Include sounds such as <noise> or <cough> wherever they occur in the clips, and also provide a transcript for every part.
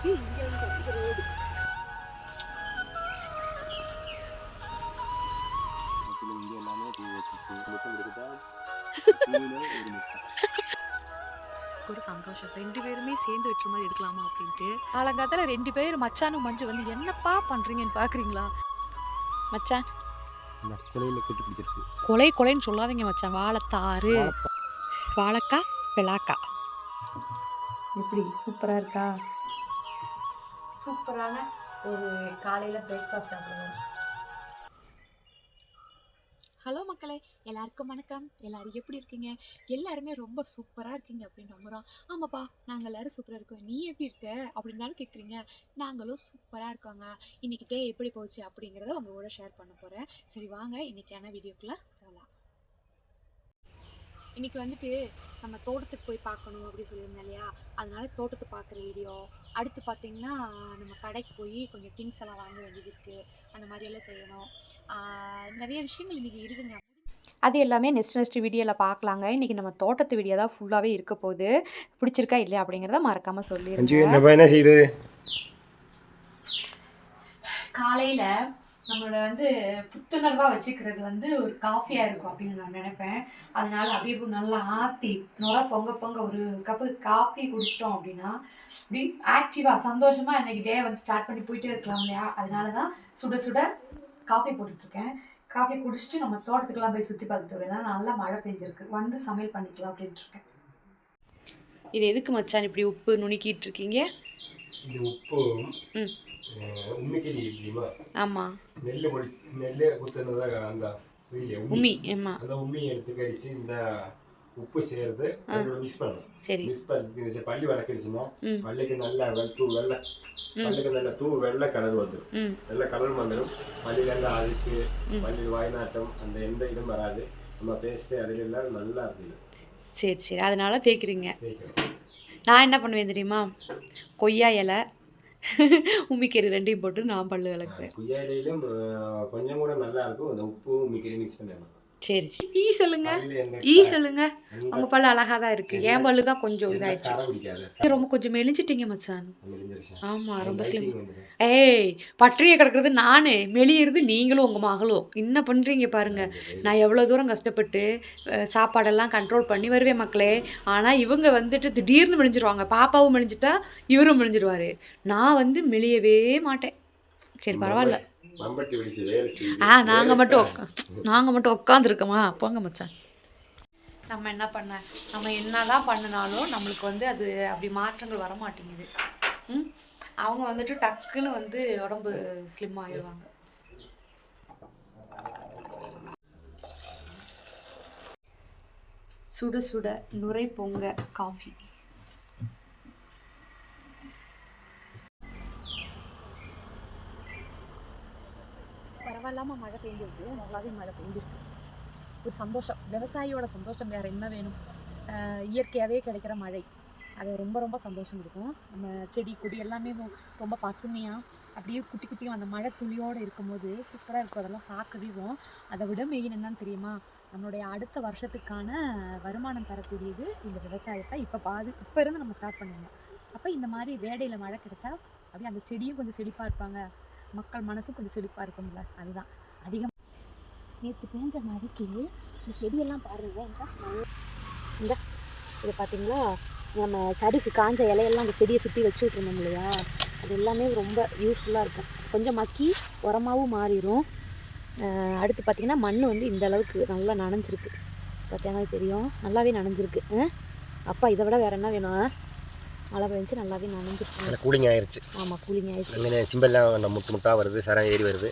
ஒரு சந்தோஷம். ரெண்டு பேருமே சேர்ந்து வெட்டுற மாதிரி எடுக்கலாமா அப்படின்ட்டு. காலங்காத்தால ரெண்டு பேரும் மச்சானும் மஞ்சு வந்து என்னப்பா பண்றீங்கன்னு பாக்குறீங்களா? மச்சான். கொலை கொலைன்னு சொல்லாதீங்க மச்சான். வாழைத்தாறு. வாழைக்காய் பிளாக்கா. எப்படி? சூப்பராக இருக்கா? சூப்பரான ஒரு காலையில் பிரேக்ஃபாஸ்ட் சாப்பிடுவோம். ஹலோ மக்களே எல்லாருக்கும் வணக்கம். எல்லாரும் எப்படி இருக்கீங்க? எல்லாருமே ரொம்ப சூப்பராக இருக்கீங்க அப்படின்னு நம்புகிறோம் ஆமாப்பா நாங்கள் எல்லோரும் சூப்பராக இருக்கோம். நீ எப்படி இருக்க? அப்படின்னாலும் கேட்குறீங்க நாங்களும் சூப்பராக இருக்கோங்க. இன்னைக்கு டே எப்படி போச்சு அப்படிங்கிறத உங்களோட ஷேர் பண்ண போகிறேன் சரி வாங்க இன்னைக்கான வீடியோக்குள்ளே இன்னைக்கு வந்துட்டு நம்ம தோட்டத்துக்கு போய் பார்க்கணும் அப்படின்னு சொல்லியிருந்தேன் இல்லையா? அதனால தோட்டத்தை பார்க்குற வீடியோ. அடுத்து பார்த்தீங்கன்னா நம்ம கடைக்கு போய் கொஞ்சம் திங்ஸ் எல்லாம் வாங்க வேண்டியது இருக்குது அந்த மாதிரியெல்லாம் செய்யணும். ஆஹ் நிறைய விஷயங்கள் இன்னைக்கு இருக்குங்க. அது எல்லாமே நெக்ஸ்ட் நெக்ஸ்ட் வீடியோவில் பார்க்கலாங்க. இன்றைக்கி நம்ம தோட்டத்து வீடியோ தான் ஃபுல்லாகவே இருக்க போகுது. பிடிச்சிருக்கா இல்லையா அப்படிங்கிறத மறக்காமல் சொல்லிடுங்க என்ன செய்யுது? காலையில் நம்மளோட வந்து புத்துணர்வாக வச்சுக்கிறது வந்து ஒரு காஃபியாக இருக்கும் அப்படின்னு நான் நினைப்பேன். அதனால அப்படியே நல்லா ஆற்றி நுர பொங்க பொங்க ஒரு கப்பு காஃபி குடிச்சிட்டோம் அப்படின்னா அப்படி ஆக்டிவாக சந்தோஷமாக இன்னைக்கு டே வந்து ஸ்டார்ட் பண்ணி போயிட்டே இருக்கலாம் இல்லையா? அதனால தான் சுட சுட காஃபி போட்டுட்ருக்கேன். காஃபி குடிச்சிட்டு நம்ம தோட்டத்துக்குலாம் போய் சுற்றி பார்த்துட்டு வரேன் ஏன்னா நல்லா மழை பெஞ்சிருக்கு. வந்து சமையல் பண்ணிக்கலாம் அப்படின்ட்டு இருக்கேன் இது எதுக்கு மச்சான் இப்படி உப்பு நுணுக்கிட்டு இருக்கீங்க இது உப்பு. ம் உண்மைக்கிளி இல்லையுமா ஆமாம் நெல் முடி நெல் குத்துனத அந்த இதுல உமி. ஆமாம் அந்த உண்மையை எடுத்து கடிச்சு இந்த உப்பு சேர்த்து அதோட மிக்ஸ் பண்ணணும் சரி. மிக்ஸ் பண்ணி பள்ளி வளர்க்கிடுச்சுன்னா. பள்ளிக்கு நல்ல தூள் வெள்ளை. பள்ளிக்கு நல்ல தூள் வெள்ளை கலர் வந்துடும் நல்ல கலர் வந்துடும் பள்ளியில இருந்து அழுக்கு பள்ளியில் வாய்நாட்டம் அந்த எந்த இதுவும் வராது. நம்ம பேஸ்ட்டு அதில் எல்லாம் நல்லா இருக்குது. சரி சரி. அதனால தேய்க்கிறீங்க. நான் என்ன பண்ணுவேன் தெரியுமா? கொய்யா இலை உமிக்கறி ரெண்டையும் போட்டு நான் பல்லு விளக்குவேன். கொஞ்சம் கூட நல்லா இருக்கும். அந்த உப்பு உமிக்கறி மிக்ஸ் பண்ணணும் சரி சரி. ஈ சொல்லுங்க. ஈ சொல்லுங்க. உங்க பல்லு அழகா தான் இருக்கு. என் பல்லு தான் கொஞ்சம் இதாயிடுச்சு. ரொம்ப கொஞ்சம் மெலிஞ்சிட்டீங்க மச்சான். ஆமா ரொம்ப ஸ்லிம் ஏய் பற்றிய கிடக்கிறது நானு. மெலியிறது நீங்களும் உங்க மகளும். என்ன பண்றீங்க பாருங்க. நான் எவ்வளோ தூரம் கஷ்டப்பட்டு சாப்பாடெல்லாம் கண்ட்ரோல் பண்ணி வருவேன் மக்களே. ஆனால் இவங்க வந்துட்டு திடீர்னு மெலிஞ்சிருவாங்க. பாப்பாவும் மெலிஞ்சிட்டா இவரும் மெலிஞ்சிருவாரு. நான் வந்து மெலியவே மாட்டேன். சரி பரவாயில்ல. மம்பட்டி பிடிச்சி வேலை செய்யுது. ஆ நாங்கள் மட்டும் உக்கா நாங்கள் மட்டும் உட்காந்துருக்கோமா போங்க மச்சான். நம்ம என்ன பண்ண நம்ம என்னதான் பண்ணினாலும் நம்மளுக்கு வந்து அது அப்படி மாற்றங்கள் வர மாட்டேங்குது ம்? அவங்க வந்துட்டு டக்குன்னு வந்து உடம்பு ஸ்லிம் ஆயிடுவாங்க. சுட சுட நுரை பொங்க காஃபி. மழை பெய்ஞ்சிருக்கு நல்லாவே மழை பெஞ்சிருக்கு ஒரு சந்தோஷம். விவசாயியோட சந்தோஷம் வேறு என்ன வேணும்? இயற்கையாகவே கிடைக்கிற மழை. அது ரொம்ப ரொம்ப சந்தோஷம் இருக்கும். நம்ம செடி கொடி எல்லாமே ரொம்ப பசுமையாக அப்படியே குட்டி குட்டியும் அந்த மழை துளியோடு இருக்கும்போது சூப்பராக இருக்கும். அதெல்லாம் பார்க்கவே அதை விட மெயின் என்னன்னு தெரியுமா? நம்மளுடைய அடுத்த வருஷத்துக்கான வருமானம் தரக்கூடியது இந்த விவசாயத்தை இப்போ பாது இப்போ இருந்து நம்ம ஸ்டார்ட் பண்ணணும். அப்போ இந்த மாதிரி வேடையில் மழை கிடைச்சா அப்படியே அந்த செடியும் கொஞ்சம் செழிப்பாக இருப்பாங்க. மக்கள் மனசும் கொஞ்சம் செழிப்பாக இருக்கும்ல. அதுதான். அதிகம். நேற்று பேஞ்ச மழைக்கு இந்த செடியெல்லாம் பாருங்க இந்த இது பார்த்தீங்களா நம்ம சருக்கு காஞ்ச இலையெல்லாம் அந்த செடியை சுற்றி வச்சு விட்ருந்தோம் இல்லையா? அது எல்லாமே ரொம்ப யூஸ்ஃபுல்லாக இருக்கும். கொஞ்சம் மக்கி உரமாகவும் மாறிடும் அடுத்து பார்த்திங்கன்னா மண் வந்து இந்த அளவுக்கு நல்லா நனைஞ்சிருக்கு. பார்த்தீங்கன்னா தெரியும். நல்லாவே நனைஞ்சிருக்கு. அப்பா இதை விட வேறு என்ன வேணும் மழை பெஞ்சு நல்லாவே நனைஞ்சிருச்சு. நல்லா கூலிங் ஆயிருச்சு. ஆமாம் கூலிங் ஆயிடுச்சு அங்கே சிம்பெல்லாம் முட்டு முட்டா வருது சரம் ஏறி வருது.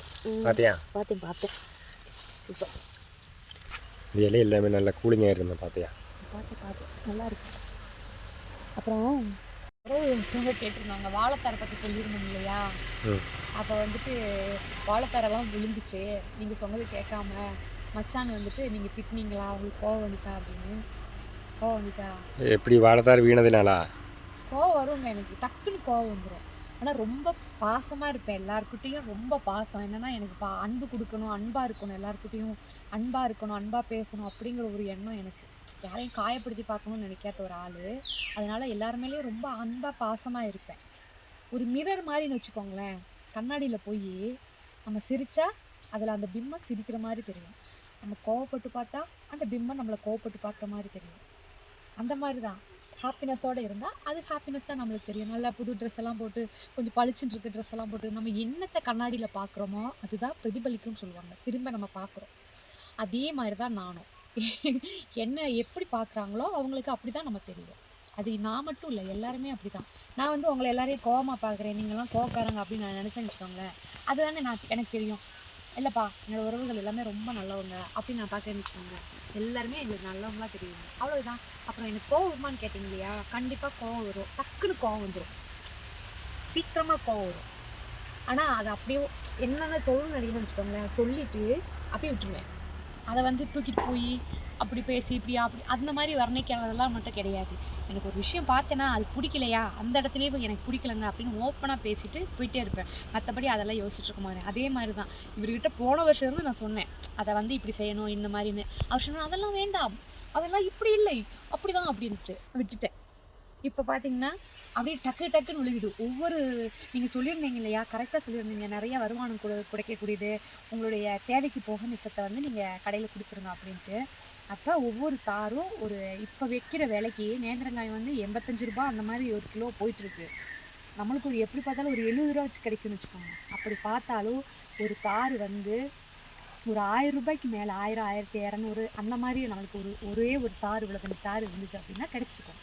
பார்த்தியா பார்த்தேன் பார்த்தேன் சூப்பர். இலை எல்லாமே நல்லா கூலிங் ஆயிருந்தேன் பார்த்தியா பார்த்தேன் பார்த்தேன் நல்லா இருக்கு அப்புறம் ஒருத்தவங்க கேட்டிருந்தாங்க வாழைத்தாரை பற்றி சொல்லியிருந்தோம் இல்லையா? அப்போ வந்துட்டு வாழைத்தாரெல்லாம் விழுந்துச்சு. நீங்கள் சொன்னது கேட்காம மச்சான் வந்துட்டு நீங்கள் திட்டினீங்களா? உங்களுக்கு கோவம் வந்துச்சா அப்படின்னு? கோவம் வந்துச்சா? எப்படி வாழைத்தார் வீணதுனாலா கோவம் வருங்க எனக்கு. டக்குன்னு கோவம் வந்துடும் ஆனால் ரொம்ப பாசமாக இருப்பேன் எல்லாருக்கிட்டேயும் ரொம்ப பாசம். என்னன்னா எனக்கு பா அன்பு கொடுக்கணும் அன்பாக இருக்கணும் எல்லாருக்கிட்டேயும் அன்பாக இருக்கணும் அன்பாக பேசணும் அப்படிங்கிற ஒரு எண்ணம் எனக்கு. யாரையும் காயப்படுத்தி பார்க்கணும்னு நினைக்காத ஒரு ஆள். அதனால் எல்லாருமேலேயும் ரொம்ப அன்பாக பாசமாக இருப்பேன். ஒரு மிரர் மாதிரின்னு வச்சுக்கோங்களேன். கண்ணாடியில் போய் நம்ம சிரித்தா அதில் அந்த பிம்மம் சிரிக்கிற மாதிரி தெரியும். நம்ம கோவப்பட்டு பார்த்தா அந்த பிம்மம் நம்மளை கோவப்பட்டு பார்க்குற மாதிரி தெரியும். அந்த மாதிரி தான். ஹாப்பினஸோடு இருந்தால் அது ஹாப்பினஸ்ஸாக நம்மளுக்கு தெரியும். நல்லா புது ட்ரெஸ் எல்லாம் போட்டு கொஞ்சம் பளிச்சுட்டு இருக்க ட்ரெஸ் எல்லாம் போட்டு நம்ம என்னத்தை கண்ணாடியில் பார்க்குறோமோ அதுதான் பிரதிபலிக்கும்னு சொல்லுவாங்க. திரும்ப நம்ம பார்க்குறோம் அதே மாதிரி தான் நானும். <laughs> என்ன எப்படி பார்க்குறாங்களோ அவங்களுக்கு அப்படி தான் நம்ம தெரியும். அது நான் மட்டும் இல்லை எல்லாருமே அப்படி தான் நான் வந்து உங்களை எல்லாரையும் கோவமாக பார்க்குறேன் நீங்களாம் கோவக்காரங்க அப்படின்னு நான் நினச்சேன்னு வச்சுக்கோங்களேன். அதுதானே நான் எனக்கு தெரியும். இல்லைப்பா என்னோட உறவுகள் எல்லாமே ரொம்ப நல்லவங்க. அப்படின்னு நான் பார்க்க வச்சுக்கோங்க. எல்லாருமே எங்களுக்கு நல்லவங்களா தெரியும். அவ்வளோதான் அப்புறம் எனக்கு கோவம் வருமான்னு கேட்டீங்க இல்லையா? கண்டிப்பாக கோவம் வரும். டக்குன்னு கோவம் வந்துடும் சீக்கிரமாக கோவம் வரும். ஆனால் அது அப்படியே என்னென்ன சொல்லணும்னு நினைக்கணும்னு வச்சுக்கோங்களேன். சொல்லிட்டு அப்படியே விட்டுருவேன். அதை வந்து தூக்கிட்டு போய் அப்படி பேசி இப்படியா அப்படி அந்த மாதிரி வர்ணிக்கிறதெல்லாம் மட்டும் கிடையாது. எனக்கு ஒரு விஷயம் பார்த்தேன்னா அது பிடிக்கலையா? அந்த இடத்துலயே எனக்கு பிடிக்கலங்க அப்படின்னு ஓப்பனாக பேசிட்டு போயிட்டே இருப்பேன். மற்றபடி அதெல்லாம் யோசிச்சுட்டு இருக்க மாட்டேன். அதே மாதிரி தான் இவர்கிட்ட போன வருஷம் இருந்து நான் சொன்னேன் அதை வந்து இப்படி செய்யணும் இந்த மாதிரின்னு. அவர் சொன்னால் அதெல்லாம் வேண்டாம். அதெல்லாம் இப்படி இல்லை. அப்படிதான் அப்படின்ட்டு விட்டுட்டேன். இப்போ பார்த்தீங்கன்னா அப்படியே டக்கு டக்குன்னு விழுகுது ஒவ்வொரு நீங்கள் சொல்லியிருந்தீங்க இல்லையா? கரெக்டாக சொல்லியிருந்தீங்க. நிறைய வருமானம் கொடு கிடைக்கக்கூடியது உங்களுடைய தேவைக்கு போக மிச்சத்தை வந்து நீங்கள் கடையில் கொடுத்துருங்க அப்படின்ட்டு. அப்போ ஒவ்வொரு தாரும் ஒரு இப்போ வைக்கிற விலைக்கு நேந்திரங்காய் வந்து எண்பத்தஞ்சு ரூபா அந்த மாதிரி ஒரு கிலோ போயிட்டுருக்கு. நம்மளுக்கு ஒரு எப்படி பார்த்தாலும் ஒரு எழுபது ரூபா வச்சு கிடைக்கும்னு வச்சுக்கோங்க. அப்படி பார்த்தாலும் ஒரு தார் வந்து ஒரு ஆயிரம் ரூபாய்க்கு மேலே ஆயிரம் ஆயிரத்தி இரநூறு அந்த மாதிரி நம்மளுக்கு ஒரு ஒரே ஒரு தார் இவ்வளோ தண்ணி தார் இருந்துச்சு அப்படின்னா கிடைச்சிருக்கும்.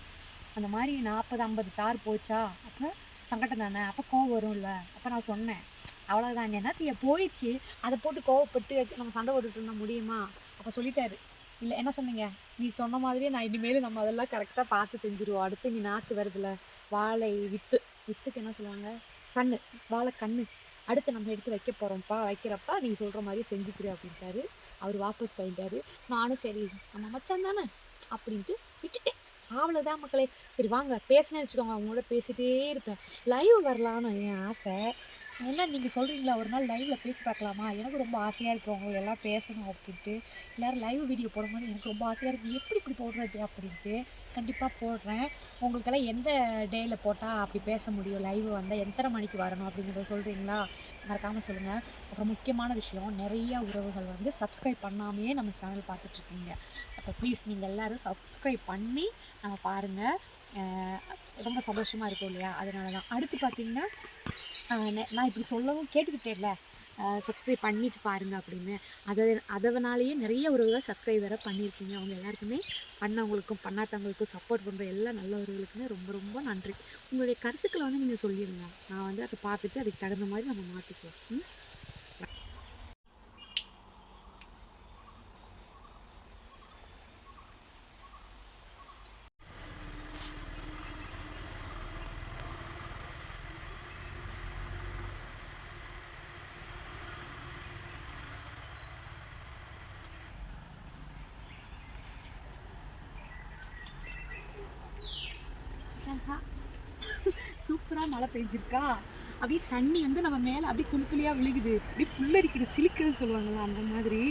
அந்த மாதிரி நாற்பது ஐம்பது தார் போச்சா அப்போ சங்கடம் தானே? அப்போ கோவம் வரும்ல. அப்போ நான் சொன்னேன். அவ்வளோதான் என்ன செய்ய? போயிடுச்சு. அதை போட்டு கோவப்பட்டு நம்ம சண்டை போட்டுட்டு இருந்தால் முடியுமா? அப்போ சொல்லிட்டாரு. இல்லை என்ன சொன்னீங்க? நீ சொன்ன மாதிரியே நான் இனிமேல் நம்ம அதெல்லாம் கரெக்டாக பார்த்து செஞ்சுருவோம். அடுத்து நீ நாற்று வருதுல வாழை வித்து. வித்துக்கு என்ன சொல்லுவாங்க? கண்ணு வாழை கண்ணு. அடுத்து நம்ம எடுத்து வைக்க போகிறோம்ப்பா வைக்கிறப்ப நீ சொல்கிற மாதிரி செஞ்சுக்கிற அப்படின்ட்டாரு. அவர் வாபஸ் வாங்கிட்டாரு. நானும் சரி நம்ம மச்சான் தானே? அப்படின்ட்டு விட்டுட்டேன். அவ்வளோதான் மக்களே. சரி வாங்க. பேசினேன்னு வச்சுக்கோங்க. அவங்களோட பேசிகிட்டே இருப்பேன். லைவ் வரலான்னு என் ஆசை. என்ன நீங்கள் சொல்கிறீங்களா ஒரு நாள் லைவில் பேசி பார்க்கலாமா? எனக்கு ரொம்ப ஆசையாக இருக்குது அவங்க எல்லாம் பேசணும் அப்படின்ட்டு. எல்லோரும் லைவ் வீடியோ போடும்போது எனக்கு ரொம்ப ஆசையாக இருக்குது எப்படி இப்படி போடுறது அப்படின்ட்டு. கண்டிப்பாக போடுறேன். உங்களுக்கெல்லாம் எந்த டேயில் போட்டால் அப்படி பேச முடியும்? லைவ் வந்தால் எத்தனை மணிக்கு வரணும் அப்படிங்கிறத சொல்கிறீங்களா மறக்காமல் சொல்லுங்கள் அப்புறம் முக்கியமான விஷயம் நிறைய உறவுகள் வந்து சப்ஸ்கிரைப் பண்ணாமையே நம்ம சேனல் பார்த்துட்ருக்கீங்க. அப்போ ப்ளீஸ் நீங்கள் எல்லோரும் சப்ஸ்கிரைப் பண்ணி நம்ம பாருங்கள் ரொம்ப சந்தோஷமாக இருக்கும் இல்லையா? அதனால தான் அடுத்து பார்த்திங்கன்னா நான் இப்படி சொல்லவும் கேட்டுக்கிட்டேன்ல. சப்ஸ்கிரைப் பண்ணிட்டு பாருங்க அப்படின்னு. அதை அதனாலேயே நிறைய உறவுகள் சப்ஸ்கிரைபரை பண்ணியிருக்கீங்க. அவங்க எல்லாருக்குமே பண்ணவங்களுக்கும் பண்ணாதவங்களுக்கும் சப்போர்ட் பண்ணுற எல்லா நல்ல உறவுகளுக்குமே ரொம்ப ரொம்ப நன்றி. உங்களுடைய கருத்துக்களை வந்து நீங்கள் சொல்லிடுங்க நான் வந்து அதை பார்த்துட்டு அதுக்கு தகுந்த மாதிரி நம்ம மாற்றிக்குவோம் ம் சூப்பராக மழை பெஞ்சிருக்கா? அப்படியே தண்ணி வந்து நம்ம மேலே அப்படியே துளி துளியாக விழுகுது. அப்படியே புல்லரிக்குது சிலிக்குதுன்னு சொல்லுவாங்கள்ல அந்த மாதிரி.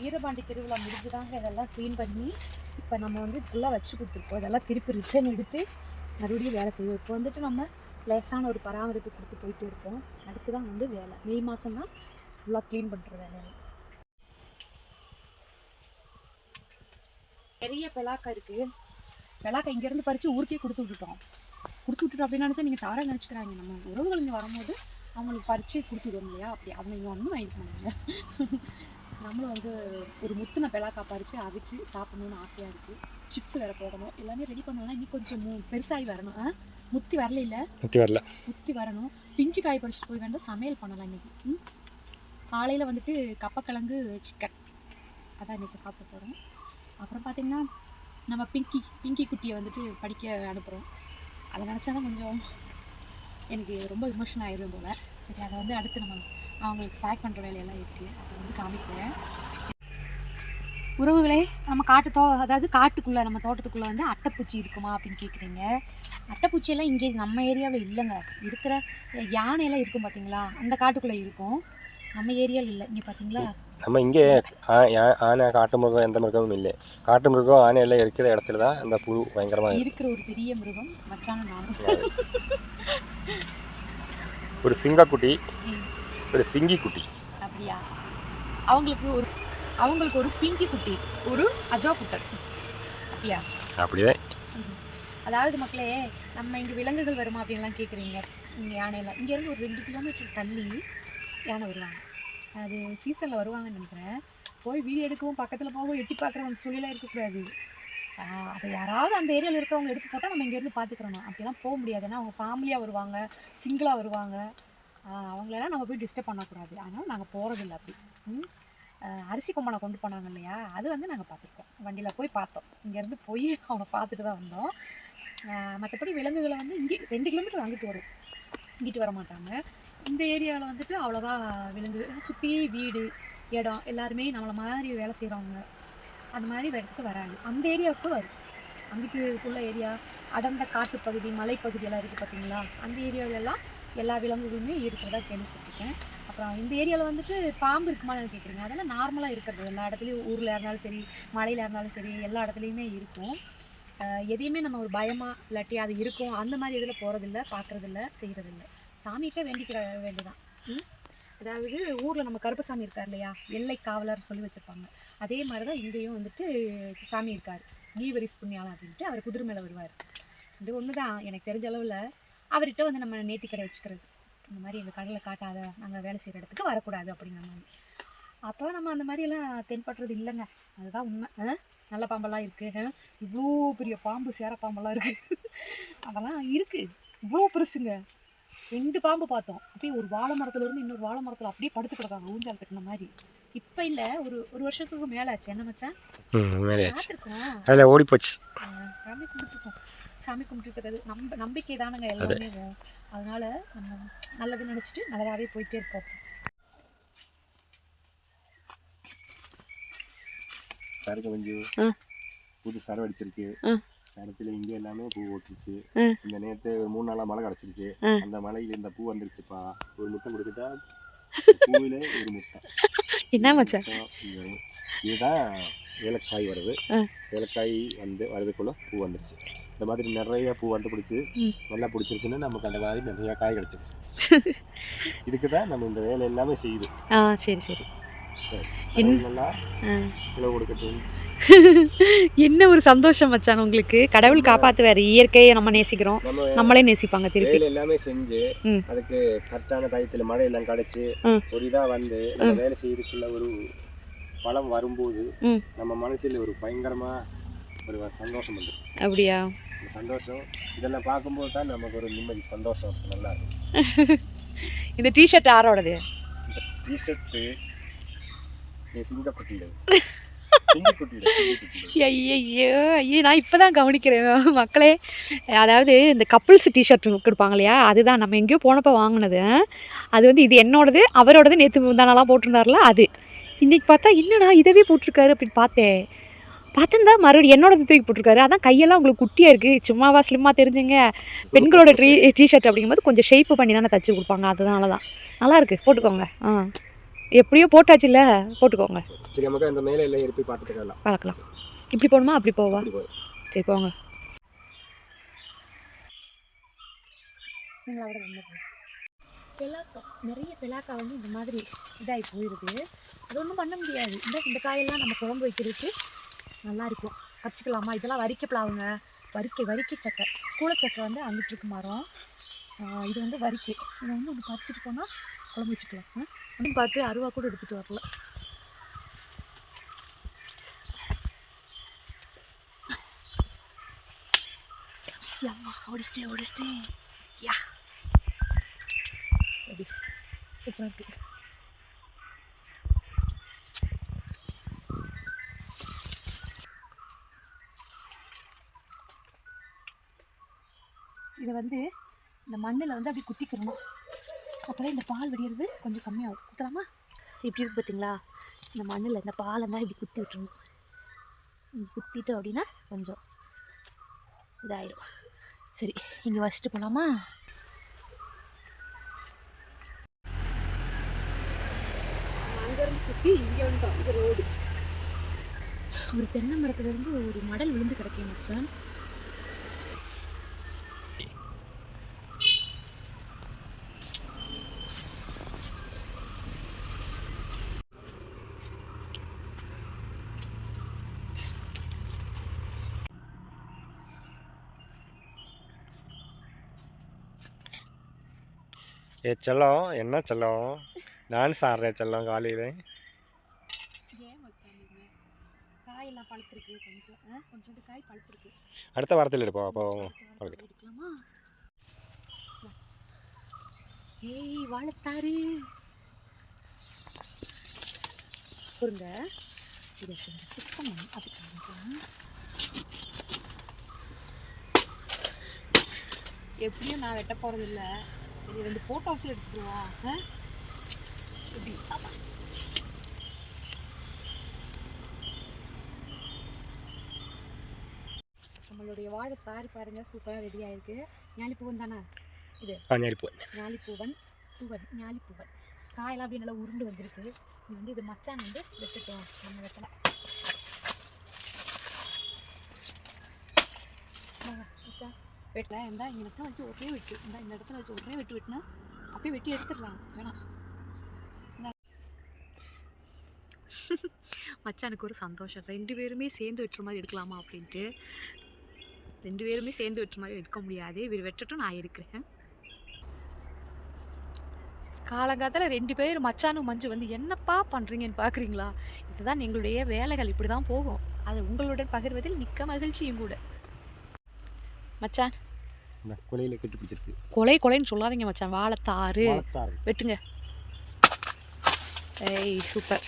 வீரபாண்டி திருவிழா முடிஞ்சுதாங்க இதெல்லாம் க்ளீன் பண்ணி இப்போ நம்ம வந்து இதெல்லாம் வச்சு கொடுத்துருக்கோம். இதெல்லாம் திருப்பி ரிட்டர்ன் எடுத்து மறுபடியும் வேலை செய்வோம். இப்போ வந்துட்டு நம்ம லேசான ஒரு பராமரிப்பு கொடுத்து போயிட்டு இருப்போம். அடுத்து தான் வந்து வேலை. மே மாதம் தான் ஃபுல்லாக க்ளீன் பண்ணுற வேலை பெரிய பெலாக்கா இருக்குது பெலாக்கா இங்கேருந்து பறித்து ஊருக்கே கொடுத்து விட்டுட்டோம். கொடுத்து விட்டுட்டோம் அப்படின்னு நினச்சா நீங்கள் தாராக நினச்சிக்கிறாங்க. நம்ம உறவுகள் இங்கே வரும்போது அவங்களுக்கு பறித்து கொடுத்து விடுவோம் இல்லையா? அப்படி அவங்க இங்கே ஒன்றும் வாங்கிட்டு போனாங்க. நம்மளும் வந்து ஒரு முத்தின பெலாக்கா பறித்து அவிச்சு சாப்பிட்ணுன்னு ஆசையாக இருக்குது சிப்ஸ் வேறு போடணும். எல்லாமே ரெடி பண்ணோம்னா இன்னும் கொஞ்சம் பெருசாகி வரணும்? முத்தி வரல இல்லை முத்தி வரல. முத்தி வரணும். பிஞ்சு காய் பறிச்சுட்டு போய் வேண்டாம் சமையல் பண்ணலாம் இன்னைக்கு. காலையில் வந்துட்டு கப்பக்கிழங்கு சிக்கன் அதான் இன்னைக்கு சாப்பிட போகிறோம் அப்புறம் பார்த்தீங்கன்னா நம்ம பிங்கி பிங்கி குட்டியை வந்துட்டு படிக்க அனுப்புகிறோம் அதை நினச்சா தான் கொஞ்சம் எனக்கு ரொம்ப இமோஷன் ஆயிடும் போல். சரி அதை வந்து அடுத்து நம்ம அவங்களுக்கு பேக் பண்ணுற வேலையெல்லாம் இருக்குது அதை வந்து காமிக்கிறேன். உறவுகளே நம்ம காட்டு தோ அதாவது காட்டுக்குள்ளே நம்ம தோட்டத்துக்குள்ளே வந்து அட்டைப்பூச்சி இருக்குமா அப்படின்னு கேட்குறீங்க அட்டைப்பூச்சியெல்லாம் இங்கே நம்ம ஏரியாவில் இல்லைங்க. இருக்கிற யானையெல்லாம் இருக்கும் பார்த்தீங்களா அந்த காட்டுக்குள்ளே இருக்கும். நம்ம ஏரியாவில் இல்லை. இங்கே பார்த்தீங்களா நம்ம இங்கே ஆனை காட்டு மிருகம் எந்த மிருகமும் இல்லை. காட்டு மிருகம் ஆனை எல்லாம் இருக்கிற இடத்துல தான் அந்த புழு பயங்கரமாக இருக்கிற ஒரு பெரிய மிருகம் மச்சான நானும் ஒரு சிங்கக்குட்டி. ஒரு சிங்கி குட்டி அப்படியா? அவங்களுக்கு ஒரு அவங்களுக்கு ஒரு பிங்கி குட்டி ஒரு அஜோ குட்டர். அப்படியா? அப்படியே ம்ஹும். அதாவது மக்களே நம்ம இங்கே விலங்குகள் வருமா அப்படின்லாம் கேட்குறீங்க இங்கே யானையெல்லாம் இங்கேருந்து ஒரு ரெண்டு கிலோமீட்டர் தள்ளி யானை வருவாங்க. அது சீசனில் வருவாங்கன்னு நினைக்கிறேன். போய் வீடியோ எடுக்கவும் பக்கத்தில் போகவும் எட்டி பார்க்குற அந்த சூழ்நிலை இருக்கக்கூடாது. அதை யாராவது அந்த ஏரியாவில் இருக்கிறவங்க எடுத்து போட்டால் நம்ம இங்கேருந்து பார்த்துக்கிறோம் அப்படிலாம் போக முடியாது. ஏன்னா அவங்க ஃபேமிலியாக வருவாங்க சிங்கிளாக வருவாங்க. அவங்களெல்லாம் நம்ம போய் டிஸ்டர்ப் பண்ணக்கூடாது. அதனால் நாங்கள் போகிறதில்ல அப்படி. ம்? அரிசி கொம்பனை கொண்டு போனாங்க இல்லையா? அது வந்து நாங்கள் பார்த்துருக்கோம். வண்டியில் போய் பார்த்தோம். இங்கேருந்து போய் அவனை பார்த்துட்டு தான் வந்தோம். மற்றபடி விலங்குகளை வந்து இங்கே ரெண்டு கிலோமீட்டர் அங்கிட்டு வரும். இங்கிட்டு வர மாட்டாங்க. இந்த ஏரியாவில் வந்துட்டு அவ்வளோவா விலங்கு சுற்றி வீடு இடம் எல்லாருமே நம்மளை மாதிரி வேலை செய்கிறவங்க அந்த மாதிரி இடத்துக்கு வராது. அந்த ஏரியாவுக்கு வரும். அங்கிட்டு உள்ள ஏரியா அடர்ந்த காட்டுப்பகுதி மலைப்பகுதியெல்லாம் இருக்குது பார்த்தீங்களா? அந்த ஏரியாவிலெல்லாம் எல்லா விலங்குகளுமே இருக்கிறதா கேள்விப்பட்டிருக்கேன். அப்புறம் இந்த ஏரியாவில் வந்துட்டு பாம்பு இருக்குமான்னு கேட்குறீங்க அதெல்லாம் நார்மலாக இருக்கிறது. எல்லா இடத்துலையும் ஊரில் இருந்தாலும் சரி மலையில் இருந்தாலும் சரி எல்லா இடத்துலையுமே இருக்கும். எதையுமே நம்ம ஒரு பயமாக இல்லாட்டி அது இருக்கும். அந்த மாதிரி இதில் போகிறதில்ல பார்க்குறதில்ல செய்கிறதில்ல சாமிகிட்ட வேண்டிக்கிற வேண்டிதான். ம்? அதாவது ஊரில் நம்ம கருப்பசாமி இருக்கார் இல்லையா? எல்லை காவலர் சொல்லி வச்சுருப்பாங்க. அதே மாதிரி தான் இங்கேயும் வந்துட்டு சாமி இருக்கார். நீவரிஸ் புண்ணியாலம் அப்படின்ட்டு அவர் குதிரை மேலே வருவார். இது ஒன்று தான் எனக்கு தெரிஞ்ச அளவில் அவர்கிட்ட வந்து நம்ம நேர்த்தி கடை வச்சுக்கிறது. இந்த மாதிரி எங்கள் கடையில் காட்டாத நாங்கள் வேலை செய்கிற இடத்துக்கு வரக்கூடாது அப்படிங்கிற மாதிரி. அப்போ நம்ம அந்த மாதிரியெல்லாம் தென்படுறது இல்லைங்க. அதுதான் உண்மை? நல்ல பாம்பெல்லாம் இருக்குது இவ்வளோ பெரிய பாம்பு சேர பாம்பெல்லாம் இருக்குது அதெல்லாம் இருக்குது இவ்வளோ பெருசுங்க. ரெண்டு பாம்பு பார்த்தோம். அப்படியே ஒரு வாழை மரத்துல இருந்து இன்னொரு வாழை மரத்தில் அப்படியே படுத்து கிடக்காங்க ஊஞ்சால் கட்டின மாதிரி. இப்போ இல்லை. ஒரு ஒரு வருஷத்துக்கு மேலே ஆச்சு என்ன மச்சான்? ம் மேலேயாச்சு பார்த்துருக்கோம். அதில் ஓடி போச்சு சாமி கும்பிட்டுருக்கோம் சாமி கும்பிட்டுருக்கிறது. நம்ப நம்பிக்கை தானுங்க எல்லாமே அதனால நம்ம நல்லது நினச்சிட்டு நல்லதாகவே போயிட்டே இருப்போம். சரக்கு கொஞ்சம். புது சரம் அடிச்சிருச்சு. சரத்தில் இங்கே எல்லாமே பூ ஓட்டுருச்சு. இந்த நேற்று ஒரு மூணு நாளாக மழை கிடச்சிருச்சு. அந்த மலையில் இந்த பூ வந்துருச்சுப்பா. ஒரு முட்டை கொடுத்துட்டா <laughs> பூவில் ஒரு முட்டை என்ன மச்சான். இதுதான் ஏலக்காய் வருது. ஏலக்காய் வந்து வரதுக்குள்ள பூ வந்துருச்சு. இந்த மாதிரி நிறைய பூ வந்து பிடிச்சி. நல்லா பிடிச்சிருச்சுன்னா நமக்கு அந்த மாதிரி நிறைய காய் கிடச்சிருச்சு <laughs> இதுக்கு தான் நம்ம இந்த வேலை எல்லாமே செய்யுது. ஆ சரி சரி. சரி. <laughs> என்ன- ஒரு சந்தோஷம் மச்சான் உங்களுக்கு? கடவுள் காப்பாத்துவாரு இயற்கையை நம்ம நேசிக்கிறோம். நம்ம நம்மளே நேசிப்பாங்க திருப்பி. எல்லாமே செஞ்சு. அதுக்கு கரெக்டான டயத்தில் மழை எல்லாம் கிடைச்சு. ஒரு இதாக வந்து வேலை செய்யறதுக்குள்ள ஒரு பலம் வரும்போது. நம்ம மனசில் ஒரு பயங்கரமா ஒரு சந்தோஷம் வந்து அப்படியா? சந்தோஷம். இதெல்லாம் பார்க்கும்போது தான் நமக்கு ஒரு நிம்மதி சந்தோஷம். இருக்கு. நல்லா இருக்கும். <laughs> இந்த டிஷர்ட் யாரோடது? இந்த டிஷர்ட்டு சிங்கக்குட்டியில ஐயோ ஐயோ நான் இப்போ தான் கவனிக்கிறேன். <laughs> மக்களே அதாவது இந்த கப்புள்ஸ் டிஷர்ட் கொடுப்பாங்க இல்லையா அதுதான். நம்ம எங்கேயோ போனப்போ வாங்கினது. அது வந்து இது என்னோடது அவரோடது. நேற்று முந்தானெல்லாம் போட்டிருந்தாருல அது. இன்றைக்கி பார்த்தா என்னடா இதவே போட்டிருக்காரு அப்படின்னு பார்த்தேன். பார்த்தா மறுபடியும் என்னோடது தூக்கி போட்டிருக்காரு. அதான் கையெல்லாம் உங்களுக்கு குட்டியாக இருக்குது சும்மாவா ஸ்லிம்மாக தெரிஞ்சுங்க. பெண்களோட ட்ரீ டிஷர்ட் அப்படிங்கும்போது கொஞ்சம் ஷேப்பு பண்ணி தானே தச்சு கொடுப்பாங்க. அதனால தான். நல்லா இருக்கு. போட்டுக்கோங்க. ஆ. எப்படியோ போட்டாச்சுல்ல போட்டுக்கோங்க. சரி நமக்கு அந்த மேலே எல்லாம் இருப்பி பார்த்துட்டு இருக்கலாம் பார்க்கலாம். இப்படி போகணுமா? அப்படி போவா? சரி போங்க. நீங்களோட பெலாக்கா நிறைய பெலாக்கா வந்து இந்த மாதிரி இதாகி போயிடுது அது ஒன்றும் பண்ண முடியாது. இந்த இந்த காயெல்லாம் நம்ம குழம்பு வைக்கிறதுக்கு நல்லா இருக்கும் இதெல்லாம் வரிக்க பிளாவுங்க வரிக்கை வரிக்கை சக்கை கூளச்சக்கை வந்து அங்கிட்டு இருக்கு மரம் இது வந்து வரிக்கை இதை வந்து ஒன்று பறிச்சுட்டு போனால் குழம்பு வச்சுக்கலாம். ஒன்றும் பார்த்து அருவா கூட எடுத்துகிட்டு வரல. யம்மா ஓடிச்சிட்டே யா. சூப்பராக இருக்குது இதை வந்து இந்த மண்ணில் வந்து அப்படியே குத்திக்கிறணும். அப்போதான் இந்த பால் வடிகிறது கொஞ்சம் கம்மியாகும். குத்தலாமா? இப்படி இருக்கு பார்த்தீங்களா? இந்த மண்ணில் இந்த பாலை தான் இப்படி குத்தி விட்டுருணும் இப்படி அப்படின்னா கொஞ்சம் இதாயிரும். சரி இங்கே வச்சுட்டு போகலாமா சுற்றி இங்கே வந்துட்டோம் இது ரோடு. ஒரு தென்னை மரத்துல இருந்து ஒரு மடல் விழுந்து கிடக்கேன் மச்சான். ஏ செல்லம் என்ன செல்லம்? டான்ஸ் ஆடுற செல்லம் காலையில். காயெல்லாம் பழுத்திருக்கு கொஞ்சம். காய் பழுத்திருக்கு. அடுத்த வாரத்தில் எடுப்போம். அப்போ எடுக்கலாமா? ஏய் வாழைத்தாரு. பொருங்க. இதை கொஞ்சம் சுத்தம் பண்ணி. அதுக்காக எப்படியும் நான் வெட்ட போறது இல்ல சரி ரெண்டு போட்டோஸ் எடுத்துக்குவோம் ஆமா. நம்மளுடைய வாழைத்தார் பாருங்க சூப்பராக ரெடி ஆயிருக்கு. ஞாலிப்பூவன் தானே? இது. ஞாலிப்பூவன். பூவன் ஞாலிப்பூவன். காயெல்லாம் அப்படியே நல்லா உருண்டு வந்திருக்கு. இது வந்து இது மச்சான் வந்து வெட்டுட்டோம். நம்ம வெட்டலை வாங்க, மச்சான் வெட்டல இருந்தா இந்த இடத்துல வச்சு ஒரே வெட்டு. இந்த இந்த இடத்துல வச்சு ஒரே வெட்டு வெட்டினா அப்படியே வெட்டி எடுத்துடலாம். வேணாம். <laughs> மச்சானுக்கு ஒரு சந்தோஷம். ரெண்டு பேருமே சேர்ந்து வெட்டுற மாதிரி எடுக்கலாமா அப்படின்ட்டு. ரெண்டு பேருமே சேர்ந்து வெட்டுற மாதிரி எடுக்க முடியாது. இவர் வெட்டட்டும் நான் எடுக்கிறேன். காலங்காலத்தில் ரெண்டு பேர் மச்சானும் மஞ்சு வந்து என்னப்பா பண்ணுறீங்கன்னு பார்க்குறீங்களா இதுதான் எங்களுடைய வேலைகள். இப்படி தான் போகும். அது உங்களுடன் பகிர்வதில் மிக்க மகிழ்ச்சியும் கூட. மச்சான் இந்த குலையில் கட்டி பிடிச்சிருக்கு கொலை கொலைன்னு சொல்லாதீங்க மச்சான். வாழைத்தாறு. வெட்டுங்க. ஏய் சூப்பர்.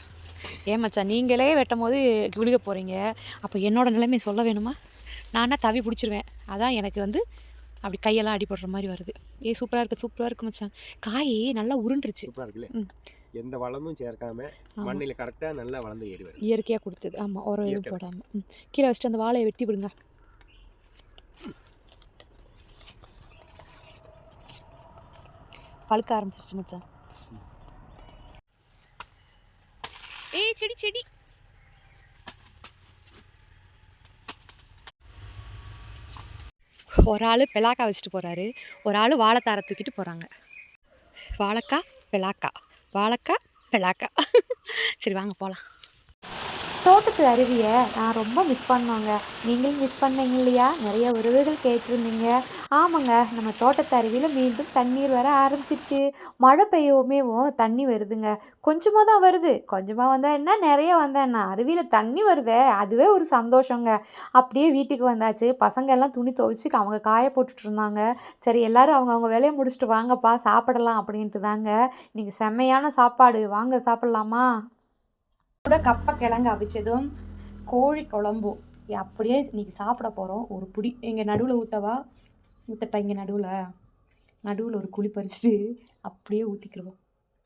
ஏன் மச்சான் நீங்களே வெட்டும் போது விழுக போகிறீங்க அப்போ என்னோட நிலைமை சொல்ல வேணுமா? நானா தவி பிடிச்சிருவேன்? அதான் எனக்கு வந்து அப்படி கையெல்லாம் அடிபடுற மாதிரி வருது. ஏய் சூப்பராக இருக்குது சூப்பராக இருக்கு மச்சான். காய் நல்லா உருண்டுருச்சு. சூப்பராக இருக்குல்ல. எந்த வளமும் சேர்க்காம. மண்ணில் கரெக்டாக நல்லா வளர்ந்து ஏறி வரும் இயற்கையாக கொடுத்தது. ஆமாம் உரம் எதுவும். போடாமல் கீழே வச்சுட்டு அந்த வாழையை வெட்டி விடுங்க. பழுக்க ஆரம்பிச்சிருச்சு மச்சான். ஏய் செடி செடி. ஒரு ஆள் பெலாக்கா வச்சுட்டு போகிறாரு ஒரு ஆள் வாழைத்தாரை தூக்கிட்டு போகிறாங்க வாழைக்கா பெலாக்கா வாழைக்கா பெலாக்கா சரி வாங்க போகலாம் தோட்டத்து அருவியை நான் ரொம்ப மிஸ் பண்ணோங்க. நீங்களும் மிஸ் பண்ணீங்க இல்லையா? நிறைய உறவுகள் கேட்டிருந்தீங்க. ஆமாங்க நம்ம தோட்டத்து அருவியில் மீண்டும் தண்ணீர் வர ஆரம்பிச்சிருச்சு. மழை பெய்யவுமேவும் தண்ணி வருதுங்க. கொஞ்சமாக தான் வருது. கொஞ்சமாக வந்தால் என்ன? நிறைய வந்தேன் என்ன? அருவியில் தண்ணி வருதே. அதுவே ஒரு சந்தோஷங்க. அப்படியே வீட்டுக்கு வந்தாச்சு. பசங்க எல்லாம் துணி துவைச்சி அவங்க காய போட்டுட்டு இருந்தாங்க. சரி எல்லோரும் அவங்க அவங்க வேலையை முடிச்சுட்டு வாங்கப்பா சாப்பிடலாம் அப்படின்ட்டு தாங்க. நீங்கள் செம்மையான சாப்பாடு. வாங்க சாப்பிட்லாமா? கூட கப்பை கிழங்கு அவிச்சதும் கோழி குழம்பும். அப்படியே இன்னைக்கு சாப்பிட போகிறோம் ஒரு புடி இங்கே நடுவில் ஊற்றவா ஊற்றட்டா இங்கே நடுவில்? நடுவில் ஒரு குழி பறிச்சுட்டு அப்படியே ஊற்றிக்கிடுவோம்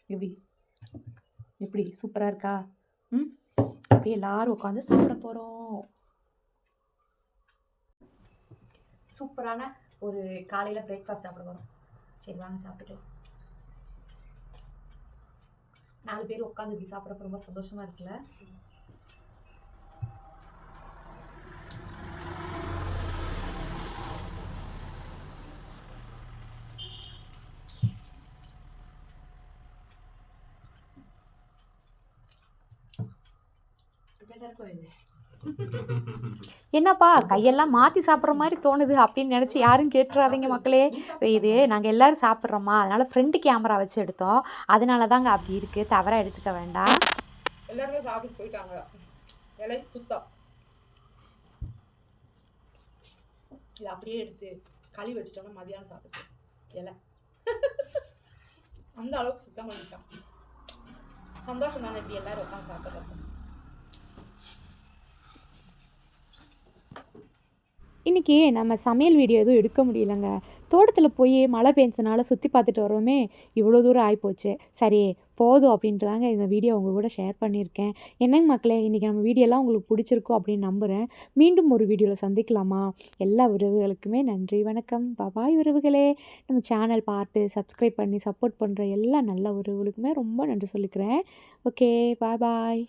எப்படி? எப்படி? சூப்பராக இருக்கா? ம்? அப்படியே எல்லோரும் உட்காந்து சாப்பிட போகிறோம் சூப்பரான ஒரு காலையில் பிரேக்ஃபாஸ்ட் சாப்பிட போகிறோம் சரி வாங்க சாப்பிட்டுக்கலாம். நாலு பேர் உட்காந்து இப்படி சாப்பிட்றப்ப ரொம்ப சந்தோஷமா இருக்குல்ல? என்னப்பா கையெல்லாம் மாற்றி சாப்பிட்ற மாதிரி தோணுது அப்படின்னு நினச்சி யாரும் கேட்டுறாதீங்க மக்களே. இது நாங்கள் எல்லாரும் சாப்பிட்றோமா? அதனால் ஃப்ரண்ட் கேமரா வச்சு எடுத்தோம். அதனால தாங்க அப்படி இருக்குது தவறாக எடுத்துக்க வேண்டாம். எல்லாருமே சாப்பிட்டு போயிட்டாங்க. இலை சுத்தம். இது அப்படியே எடுத்து களி வச்சிட்டோம்னா மதியானம் சாப்பிட்டு இலை. அந்த அளவுக்கு சுத்தம் பண்ணிட்டோம். சந்தோஷம் தானே இப்படி எல்லாரும் உட்காந்து சாப்பிட்றது. இன்றைக்கி நம்ம சமையல் வீடியோ எதுவும் எடுக்க முடியலங்க. தோட்டத்தில் போய் மழை பெஞ்சனால சுற்றி பார்த்துட்டு வரோமே இவ்வளோ தூரம் ஆகிப்போச்சு சரி போதும் அப்படின்ட்டு தாங்க இந்த வீடியோ உங்கள் கூட ஷேர் பண்ணியிருக்கேன். என்னங்க மக்களே இன்றைக்கி நம்ம வீடியோலாம் உங்களுக்கு பிடிச்சிருக்கோம் அப்படின்னு நம்புகிறேன் மீண்டும் ஒரு வீடியோவில் சந்திக்கலாமா? எல்லா உறவுகளுக்குமே நன்றி வணக்கம். பாபாய் உறவுகளே. நம்ம சேனல் பார்த்து சப்ஸ்கிரைப் பண்ணி சப்போர்ட் பண்ணுற எல்லா நல்ல உறவுகளுக்குமே ரொம்ப நன்றி சொல்லிக்கிறேன். ஓகே பாய் பாய்